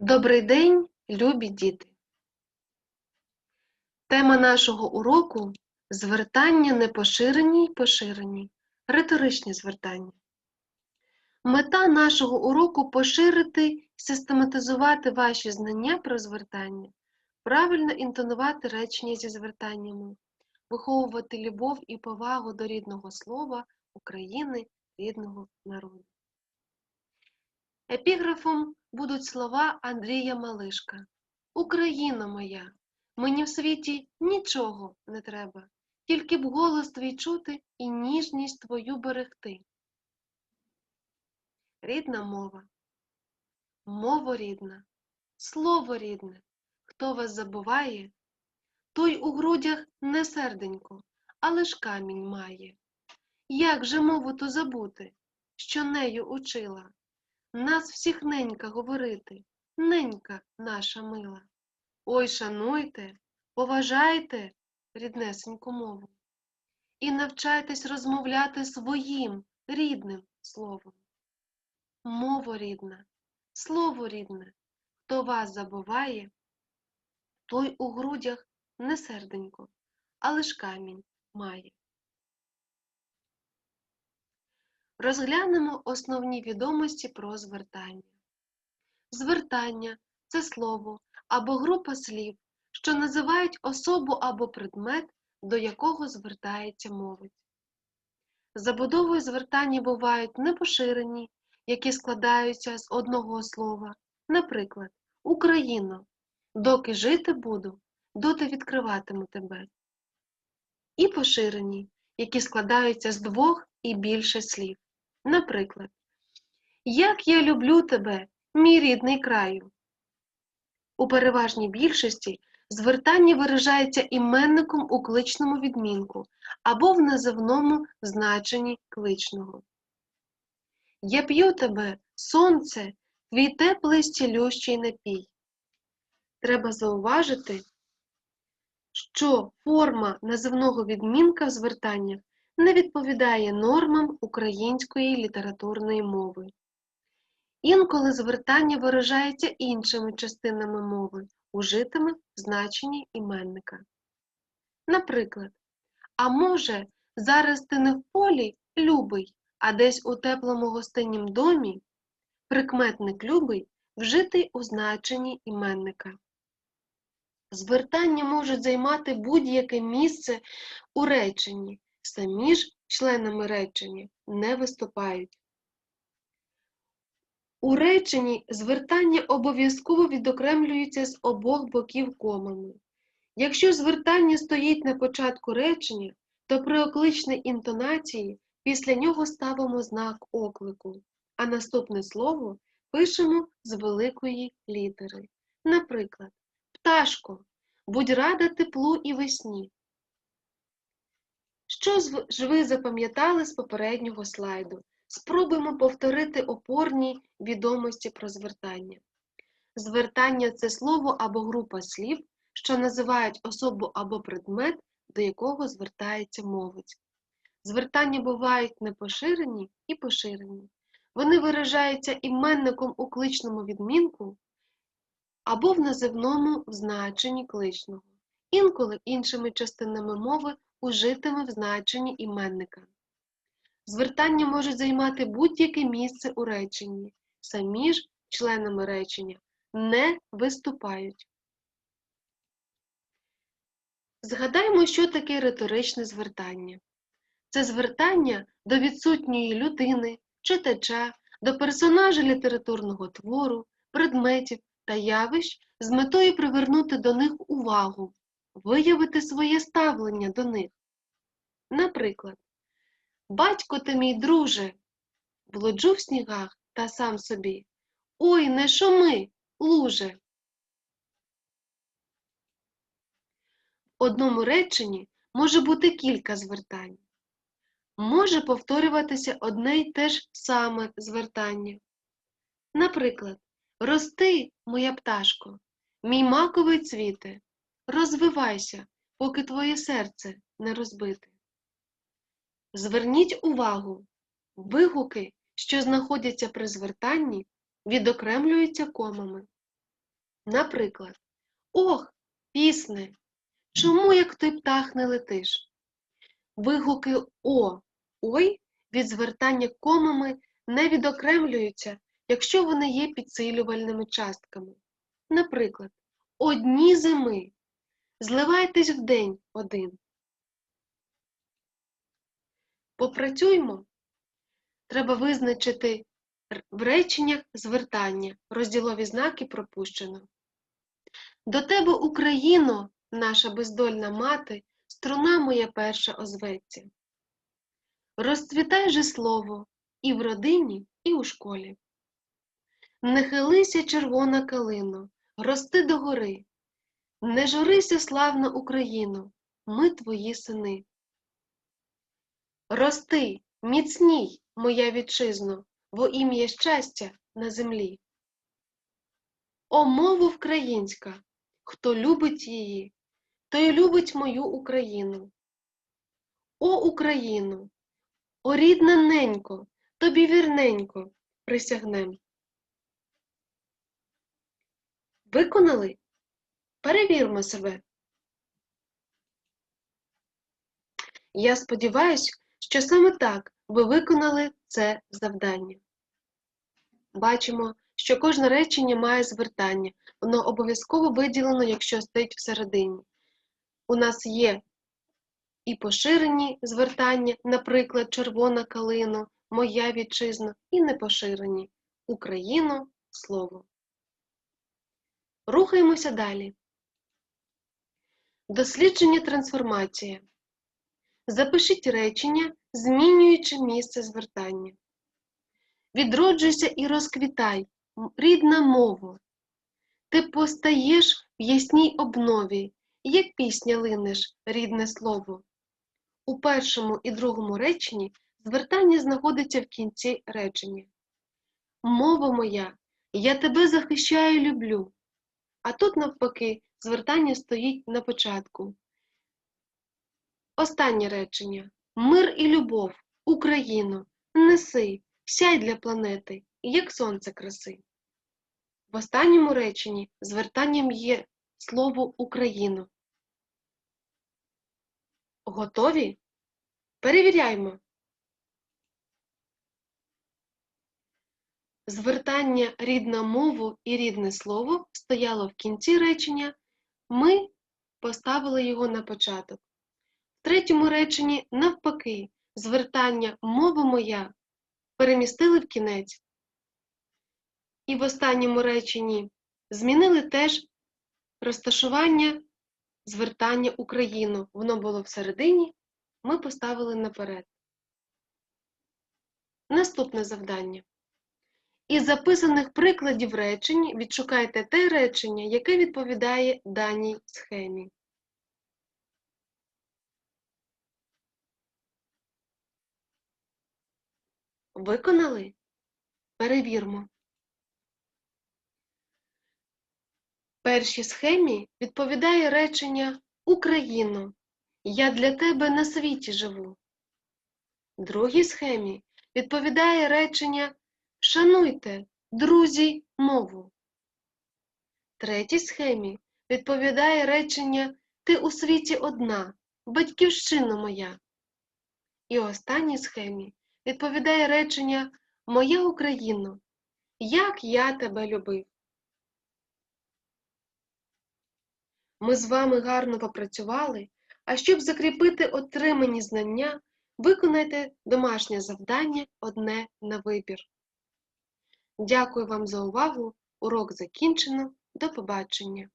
Добрий день, любі діти! Тема нашого уроку звертання непоширені й поширені, риторичні звертання. Мета нашого уроку поширити й систематизувати ваші знання про звертання, правильно інтонувати речення зі звертаннями, виховувати любов і повагу до рідного слова, України, рідного народу. Епіграфом будуть слова Андрія Малишка. Україна моя, мені в світі нічого не треба, тільки б голос твій чути і ніжність твою берегти. Рідна мова, мова рідна, слово рідне, хто вас забуває, той у грудях не серденько, але ж камінь має. Як же мову ту забути, що нею учила? Нас всіх ненька говорити, ненька наша мила. Ой, шануйте, поважайте ріднесеньку мову і навчайтесь розмовляти своїм рідним словом. Мова рідна, слово рідне, хто вас забуває, той у грудях не серденько, але ж камінь має. Розглянемо основні відомості про звертання. Звертання це слово або група слів, що називають особу або предмет, до якого звертається мовець. Забудовою звертання бувають непоширені, які складаються з одного слова, наприклад, Україно, доки жити буду, доти відкриватиму тебе. І поширені, які складаються з двох і більше слів. Наприклад, Як я люблю тебе, мій рідний краю. У переважній більшості звертання виражається іменником у кличному відмінку або в називному значенні кличного. Я п'ю тебе, сонце, твій теплий стілющий напій. Треба зауважити, що форма називного відмінка в звертаннях не відповідає нормам української літературної мови. Інколи звертання виражається іншими частинами мови, ужитими в значенні іменника. Наприклад, а може, зараз ти не в полі любий, а десь у теплому гостиннім домі, прикметник любий вжитий у значенні іменника. Звертання можуть займати будь-яке місце у реченні, самі ж членами речення не виступають. У реченні звертання обов'язково відокремлюються з обох боків комами. Якщо звертання стоїть на початку речення, то при окличній інтонації після нього ставимо знак оклику, а наступне слово пишемо з великої літери. Наприклад, пташко, будь рада теплу і весні. Що ж ви запам'ятали з попереднього слайду? Спробуємо повторити опорні відомості про звертання. Звертання це слово або група слів, що називають особу або предмет, до якого звертається мовець. Звертання бувають непоширені і поширені. Вони виражаються іменником у кличному відмінку або в називному значенні кличного, інколи іншими частинами мови ужитими в значенні іменника. Звертання можуть займати будь-яке місце у реченні, самі ж членами речення не виступають. Згадаймо, що таке риторичне звертання. Це звертання до відсутньої людини, читача, до персонажа літературного твору, предметів та явищ з метою привернути до них увагу, виявити своє ставлення до них. Наприклад, Батько ти мій друже, блуджу в снігах та сам собі. Ой, не шуми, луже. В одному реченні може бути кілька звертань. Може повторюватися одне й те ж саме звертання. Наприклад, рости, моя пташко, мій маковий цвіте, розвивайся, поки твоє серце не розбите. Зверніть увагу, вигуки, що знаходяться при звертанні, відокремлюються комами. Наприклад, Ох, пісне, чому як той птах не летиш? Вигуки О, Ой від звертання комами не відокремлюються, якщо вони є підсилювальними частками. Наприклад, одні зими. Зливайтесь в день один. Попрацюймо. Треба визначити в реченнях звертання, розділові знаки пропущено. До тебе, Україно, наша бездольна мати, струна моя перша озветься. Розцвітай же слово і в родині, і у школі. Не хилися, червона калино, рости догори. Не журися, славна Україно, ми твої сини. Рости, міцній, моя вітчизно, во ім'я щастя на землі. О, мову вкраїнська, хто любить її, той любить мою Україну. О, Україну, о, рідна ненько, тобі вірненько присягнем. Виконали? Перевірмо себе. Я сподіваюся, що саме так ви виконали це завдання. Бачимо, що кожне речення має звертання. Воно обов'язково виділено, якщо стоїть всередині. У нас є і поширені звертання, наприклад, червона калино, моя вітчизна, і непоширені Україно, слово. Рухаємося далі. Дослідження трансформація. Запишіть речення, змінюючи місце звертання. Відроджуйся і розквітай, рідна мова. Ти постаєш в ясній обнові, як пісня линеш, рідне слово. У першому і другому реченні звертання знаходиться в кінці речення. Мова моя, я тебе захищаю, люблю. А тут, навпаки, звертання стоїть на початку. Останнє речення. Мир і любов, Україно, неси, сяй для планети, як сонце краси. В останньому реченні звертанням є слово Україно. Готові? Перевіряймо. Звертання рідна мову і рідне слово стояло в кінці речення. Ми поставили його на початок. В третьому реченні, навпаки, звертання мова моя перемістили в кінець. І в останньому реченні змінили теж розташування звертання Україну. Воно було всередині, ми поставили наперед. Наступне завдання. Із записаних прикладів речень відшукайте те речення, яке відповідає даній схемі. Виконали? Перевірмо. Першій схемі відповідає речення Україно, я для тебе на світі живу. Другій схемі відповідає речення Шануйте, друзі, мову. Третій схемі відповідає речення Ти у світі одна, батьківщина моя. І останній схемі відповідає речення Моя Україно, як я тебе любив. Ми з вами гарно попрацювали, а щоб закріпити отримані знання, виконайте домашнє завдання одне на вибір. Дякую вам за увагу. Урок закінчено. До побачення.